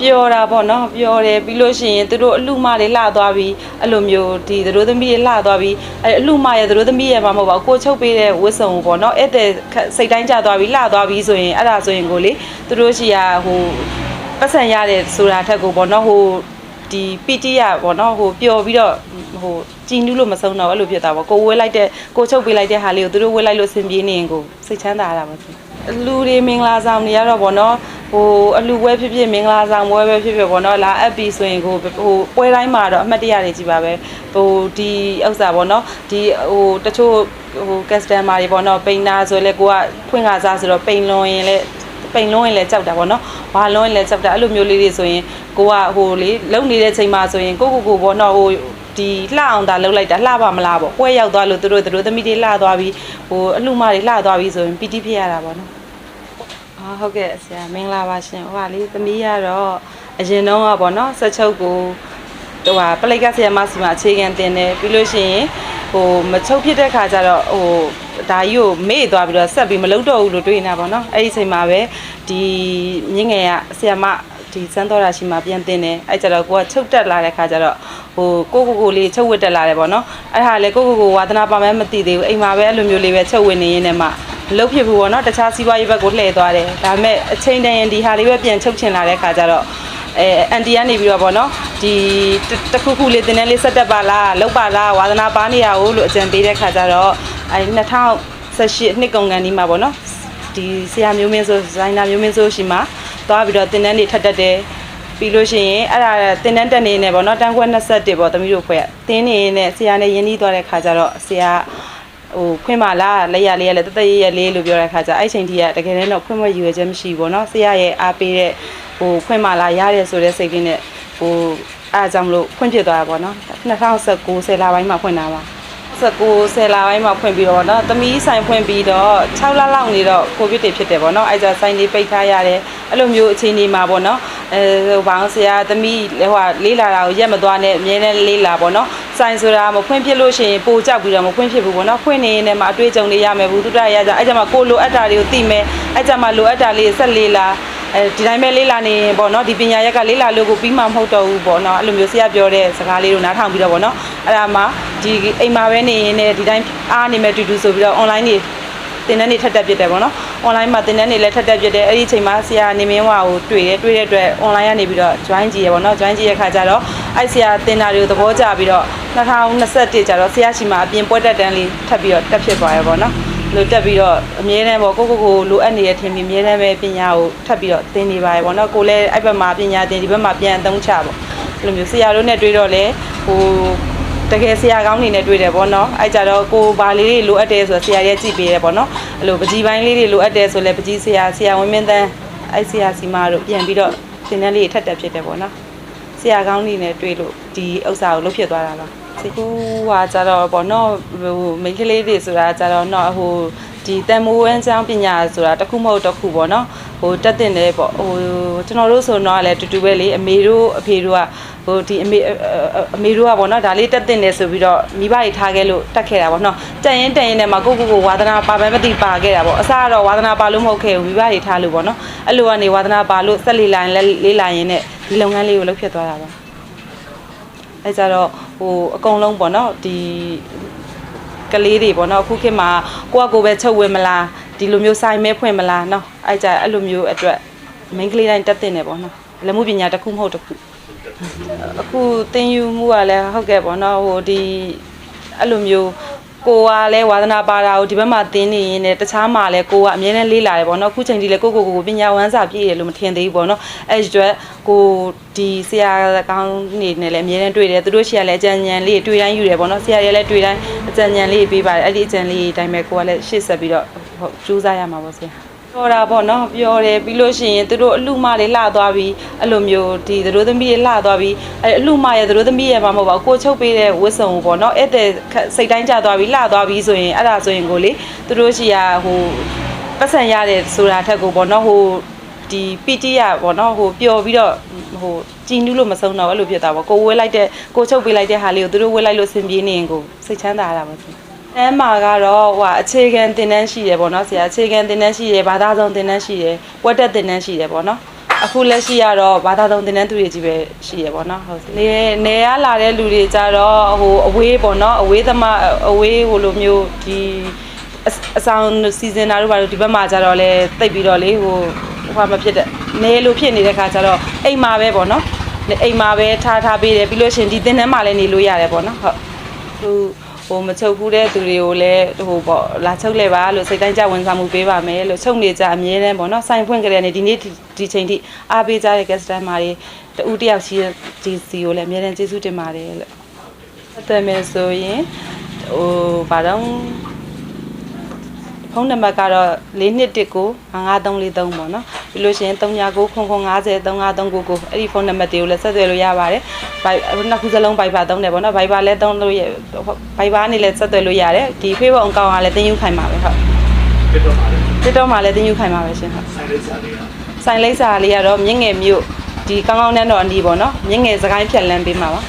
ပျော်တာပေါ့နော်ပျော်တယ်ပြီးလို့ရှိရင်သူတို့အလှမတွေလှသွားပြီးအဲ့လိုမျိုးဒီသူတို့သမီးတွေလှသွားပြီးအဲ့အလှမရဲ့သူတို့သမီးရဲ့မှမဟုတ်ပါဘူးကိုချုပ်ပေးတဲ့ဝတ်စုံကိုပေါ့နော်အဲ့တဲ့စိတ်တိုင်းကျသွားပြီးလှသွားပြီးဆိုရင်အဲ့ဒါဆိုရင်ကိုလေသူတို့ရှိရာဟိုပတ်စံရတယ်ဆိုတာထက်ကိုပေါ့နော်ဟိုဒီပီတီရပေါ့နော်ဟိုပျော်ပြီးတော့ဟိုကြည်နူးလို့မဆုံးတော့အဲ့လိုဖြစ်တာပေါ့ကိုဝဲလိုက်တဲ့ကိုချုပ်ပေးလိုက်တဲ့ဟာလေးကိုသူတို့ဝဲလိုက်လို့ဆင်ပြေနေရင်ကိုစိတ်ချမ်းသာရတာပါရှင်လူတွေမင်္ဂလာဆောင်တွေကတော့ဗောနော် ဟိုအလူပွဲဖြစ်ဖြစ်မင်္ဂလာဆောင်ပွဲပဲဖြစ်ဖြစ်ဗောနော်လာအပ်ပြီဆိုရင်ကိုဟိုပွဲတိုင်းမှာတော့အမှတ်တရတွေကြီးပါပဲဟိုဒီဥစ္စာဗောနော်ဒီဟိုတချို့ဟို customer တွေဗောနော်ပိန်နာဆိုလဲကိုကဖွင့်ကားစားဆိုတော့ပိန်လွန်ရင်လဲပိန်လွန်ရင်လဲကြောက်တာဗောနော်ဘာလွန်ရင်လဲကြောက်တာအဲ့လိုမျိုးလေးတွေဆိုရင်ကိုကဟိုလေလုံနေတဲ့ချိန်မှာဆိုရင်ကိုကိုကိုဗောနော်ဟိုဒီလှအောင်တာလှုပ်လိုက်တာလှပါမလားပေါ့ပွဲရောက်သွားလို့သူတို့သူတို့သမီးတွေလှသွားပြီးဟိုအလှမတွေလှသွားပြီးဆိုရင်ပီတိဖြစ်ရတာဗောနော်အာ ဟုတ်ကဲ့ဆရာမင်္ဂလာပါရှင်ဟိုပါလေသမီးကတော့အရင်တော့ကပေါ့နော်ဆက်ချုပ်ကိုဟိုဟာပလိတ်ကဆရာမစီမှာအခြေခံတင်တယ်ပြီးလို့ရှိရင်ဟိုမချုပ်ဖြစ်တဲ့ခါကျတော့ဟိုဒါကြီးကိုမေ့သွားပြီးတော့ဆက်ပြီးမလုပ်တော့ဘူးလို့တွေးနေတာပေါ့နော်အဲ့ဒီအချိန်မှာပဲဒီမြင့်ငယ်ကဆရာမဒီစမ်းတော်ရာရှိမှာပြန်တင်တယ်အဲ့ကြတော့ကိုကချုပ်တက်လာတဲ့ခါကျတော့ဟိုကိုကိုကိုလေးချုပ်ဝတ်တက်လာတယ်ပေါ့နော်အဲ့ဟာလေကိုကိုကိုဝါသနာပါမဲမသိသေးဘူးအိမ်မှာပဲအဲ့လိုမျိုးလေးပဲချုပ်ဝတ်နေရင်းနဲ့မှမ လုပ်ဖြစ်ဘူးပေါ့နော်တခြားစီးပွားရေးဘက်ကိုလှည့်သွားတယ်ဒါပေမဲ့အချိန်တန်ရင်ဒီဟာလေးပဲပြန်ချုပ်ချင်လာတဲ့ခါကျတော့အဲအန်တီကနေပြီးတော့ပေါ့နော်ဒီတတစ်ခုခုလေးတင်တန်းလေးဆက်တက်ပါလားလောက်ပါလားဝါသနာပါနေရအောင်လို့အကြံပေးတဲ့ခါကျတော့အဲ2018နှစ်ကုန်ကန်ဒီမှာပေါ့နော်ဒီဆရာမျိုးမင်းဆိုဇိုင်နာမျိုးမင်းဆိုရှိမှာသွားပြီးတော့တင်တန်းတွေထပ်တက်တယ်ပြီးလို့ရှိရင်အဲ့ဒါတင်တန်းတက်နေနေပေါ့နော်တန်းခွဲ21ပေါ့သမီးတို့ဖွဲ့တင်းနေနေဆရာနဲ့ရင်းနှီးသွားတဲ့ခါကျတော့ဆရာ ဟိုခွင့်မလားလက်ရလေးရလဲတသက်ရရလေးလို့ပြောတဲ့ခါကျအဲ့ချိန်ထိကတကယ်တမ်းတော့ခွင့်မယူရခြင်းမရှိဘူးเนาะဆရာရဲ့အားပေးတဲ့ဟိုခွင့်မလားရတယ်ဆိုတဲ့စိတ်လေးနဲ့ဟိုအားကြောင့်မလို့ခွင့်ဖြစ်သွားတာပေါ့နော်2019ဆယ်လပိုင်းမှာဖွင့်တာပါ19ဆယ်လပိုင်းမှာဖွင့်ပြီးတော့ဗောနော်သမီးဆိုင်ဖွင့်ပြီးတော့6လလောက်နေတော့ကိုဗစ်တွေဖြစ်တယ်ဗောနော်အဲ့ကြဆိုင်လေးပိတ်ထားရတယ်အဲ့လိုမျိုးအခြေအနေမှာဗောနော်အဲဟိုဘောင်းဆရာသမီးဟိုဟာလေးလာတာကိုရက်မသွားနဲ့အမြဲတမ်းလေးလာဗောနော် ဆိုင်ဆိုတာမဖွင့်ဖြစ်လို့ရှိရင်ပိုကြောက်ပြီးတော့မဖွင့်ဖြစ်ဘူးဗောနော်ဖွင့်နေရင်လည်းမအတွေ့အကြုံတွေရမယ်ဘူးသူတရရကြအဲ့ကြမှာကိုလိုအပ်တာတွေကိုသိမယ်အဲ့ကြမှာလိုအပ်တာလေးဆက်လေးလာအဲဒီတိုင်းပဲလေးလာနေရင်ပေါ့နော်ဒီပညာရက်ကလေးလာလို့ကိုပြီးမှမဟုတ်တော့ဘူးပေါ့နော်အဲ့လိုမျိုးဆရာပြောတဲ့စကားလေးကိုနားထောင်ပြီးတော့ပေါ့နော်အဲ့ဒါမှဒီအိမ်မှာပဲနေရင်လည်းဒီတိုင်းအားနေမဲ့တူတူဆိုပြီးတော့ online နေ တင်တန်းနေထက်တက်ပြစ်တယ်ပေါ့နော် online မှာတင်တန်းနေလည်းထက်တက်ပြစ်တယ်အဲ့ဒီအချိန်မှာဆရာနေမင်းဝါကိုတွေ့တယ်တွေ့တဲ့အတွက် online ကနေပြီးတော့ join ကြည့်ရပေါ့နော် join ကြည့်ရခါကျတော့အဲ့ဆရာတင်တာတွေကိုသဘောကျပြီးတော့2021ကျတော့ဆရာရှိမှာအပြင်ပွဲတက်တန်းလေးထပ်ပြီးတော့တက်ဖြစ်သွားရပေါ့နော်လို့တက်ပြီးတော့အမြဲတမ်းပေါ့ကိုကိုကိုလိုအပ်နေတဲ့ထင်ပြီးအမြဲတမ်းပဲပညာကိုထပ်ပြီးတော့သင်နေပါရပေါ့နော်ကိုလည်းအဲ့ဘက်မှာပညာသင်ဒီဘက်မှာပြန်အသုံးချပေါ့အဲ့လိုမျိုးဆရာတို့နဲ့တွေ့တော့လေဟို တကယ်ဆရာကောင်းနေနဲ့တွေ့တယ်ပေါ့နော်အဲ့ကြတော့ကိုဘာလေးတွေလိုအပ်တယ်ဆိုတော့ဆရာရဲ့ကြည့်ပေးတယ်ပေါ့နော်အဲ့လိုပကြီးပိုင်းလေးတွေလိုအပ်တယ်ဆိုလဲပကြီးဆရာဆရာဝင်းမင်းတန်းအဲ့ဆရာစီမတို့ပြန်ပြီးတော့သင်တန်းလေးထပ်တက်ဖြစ်တယ်ပေါ့နော်ဆရာကောင်းနေနဲ့တွေ့လို့ဒီဥစ္စာကိုလုပ်ဖြစ်သွားတာပါစီကူဟာကြတော့ပေါ့နော်ဟိုမိန်းကလေးတွေဆိုတာကြတော့နော်ဟိုဒီတန်မိုးဝန်းချောင်းပညာဆိုတာတစ်ခုမဟုတ်တစ်ခုပေါ့နော် ဟိုတက်တင်တယ်ပေါ့ဟိုကျွန်တော်တို့ဆိုတော့လည်းတူတူပဲလေအမေတို့အဖေတို့ကဟိုဒီအမေအအအမေတို့ကပေါ့နော်ဒါလေးတက်တင်တယ်ဆိုပြီးတော့မိဘတွေထားခဲ့လို့တက်ခဲ့တာပေါ့နော်တက်ရင်တက်ရင်နဲ့မှာကိုကိုကိုဝါသနာပါပဲမသိပါခဲ့တာပေါ့အစားကတော့ဝါသနာပါလို့မဟုတ်ခဲ့ဘူးမိဘတွေထားလို့ပေါ့နော်အဲ့လိုကနေဝါသနာပါလို့ဆက်လေးလာရင်လည်းလေးလာရင်နဲ့ဒီလုပ်ငန်းလေးကိုလုပ်ဖြစ်သွားတာပါအဲကြတော့ဟိုအကုန်လုံးပေါ့နော်ဒီကလေးတွေပေါ့နော်အခုခေတ်မှာကိုကကိုပဲချုပ်ဝင်မလား ဒီလိုမျိုးဆိုင်မဲဖွင့်မလားနော်အဲကြအဲ့လိုမျိုးအတွက်မိန်းကလေးတိုင်းတက်တင်တယ်ပေါ့နော်လက်မှုပညာတစ်ခုမဟုတ်တစ်ခုအခုသင်ယူမှုကလည်းဟုတ်ကဲ့ပေါ့နော်ဟိုဒီအဲ့လိုမျိုးကိုကလည်းဝါသနာပါတာကိုဒီဘက်မှာသင်နေရင်လည်းတခြားမှာလည်းကိုကအမြဲတမ်းလေးလာတယ်ပေါ့နော်အခုချိန်ထိလည်းကိုကိုကိုကိုပညာဝမ်းစာပြည့်တယ်လို့မထင်သေးဘူးပေါ့နော်အဲ့ဒီအတွက်ကိုဒီဆရာကောင်းနေနဲ့လည်းအမြဲတမ်းတွေ့တယ်သူတို့ရှိရလည်းအကြံဉာဏ်လေးတွေ့တိုင်းယူတယ်ပေါ့နော်ဆရာတွေလည်းတွေ့တိုင်းအကြံဉာဏ်လေးပေးပါတယ်အဲ့ဒီအကြံလေးအတိုင်းပဲကိုကလည်းရှေ့ဆက်ပြီးတော့ ဟုတ်ကြိုးစားရမှာပေါ့ဆရာပြောတာပေါ့နော်ပြောတယ်ပြီးလို့ရှိရင်သူတို့အလှမတွေလှသွားပြီးအဲ့လိုမျိုးဒီသူတို့သမီးတွေလှသွားပြီးအဲ့အလှမရဲ့သူတို့သမီးရဲ့မှမဟုတ်ပါဘူးကိုချုပ်ပေးတဲ့ဝတ်စုံကိုပေါ့နော်အဲ့တဲ့စိတ်တိုင်းကျသွားပြီးလှသွားပြီးဆိုရင်အဲ့ဒါဆိုရင်ကိုလေသူတို့ရှိရာဟိုပတ်စံရတယ်ဆိုတာထက်ကိုပေါ့နော်ဟိုဒီပီတီရပေါ့နော်ဟိုပျော်ပြီးတော့ဟိုကြည်နူးလို့မဆုံးတော့အဲ့လိုဖြစ်တာပေါ့ကိုဝဲလိုက်တဲ့ကိုချုပ်ပေးလိုက်တဲ့ဟာလေးကိုသူတို့ဝဲလိုက်လို့ဆင်ပြေနေရင်ကိုစိတ်ချမ်းသာရတာပါရှင် အဲမှာကတော့ဟိုအခြေခံသင်တန်းရှိတယ်ပေါ့နော်ဆရာအခြေခံသင်တန်းရှိတယ်ဘာသာစုံသင်တန်းရှိတယ်ဝက်တက်သင်တန်းရှိတယ်ပေါ့နော်အခုလက်ရှိကတော့ဘာသာသုံးသင်တန်းသူတွေကြီးပဲရှိရပေါ့နော်ဟုတ်နေနေရလာတဲ့လူတွေကြတော့ဟိုအဝေးပေါ့နော်အဝေးသမားအဝေးဟိုလိုမျိုးဒီအအဆောင်စီဇန်တာတို့ဘာလို့ဒီဘက်မှာကြတော့လဲတိတ်ပြီးတော့လေဟိုဟိုမဖြစ်တဲ့နေလိုဖြစ်နေတဲ့ခါကျတော့အိမ်မှာပဲပေါ့နော်အိမ်မှာပဲထားထားပေးတယ်ပြီးလို့ရှရင်ဒီသင်တန်းမှာလည်းနေလို့ရတယ်ပေါ့နော်ဟုတ်ဟို ဟိုမချုပ်ဘူးတဲ့သူတွေကိုလည်းဟိုပေါ့လာချုပ်လဲပါလို့စိတ်တိုင်းကြဝန်ဆောင်မှုပေးပါမယ်လို့ချုပ်နေကြအမြဲတမ်းပေါ့နော်စိုင်ဖွင့်ကြတဲ့နေ့ဒီနေ့ဒီချိန်ထိအားပေးကြတဲ့ guest timer တွေတူတယောက်ရှိတဲ့ဒီစီကိုလည်းအမြဲတမ်းကျေးဇူးတင်ပါတယ်လို့အသက်မယ်ဆိုရင်ဟိုဘာတော့ဖုန်းနံပါတ်ကတော့4219 5343ပေါ့နော် ပြီးလို့ရှိရင်3990 50 3539အဲ့ဒီဖုန်းနံပါတ်တွေကိုလည်းဆက်သွယ်လို့ရပါတယ်ဘိုင်နှစ်ခုစလုံး Viber သုံးတယ်ပေါ့နော် Viber လည်းသုံးလို့ရ Viber နဲ့လည်းဆက်သွယ်လို့ရတယ်ဒီ Facebook အကောင့်ကလည်းတင်ယူခိုင်းပါပဲဟုတ်ပြတ်တော့ပါလေ TikTok မှာလည်းတင်ယူခိုင်းပါပဲရှင်ဟုတ်ဆိုင်လေးစားလေးကဆိုင်လိပ်စာလေးကတော့မြင့်ငယ်မြို့ဒီကောင်းကောင်းနဲ့တော့အနီးပေါ့နော်မြင့်ငယ်စကိုင်းဖြတ်လန်းပေးမှာပါ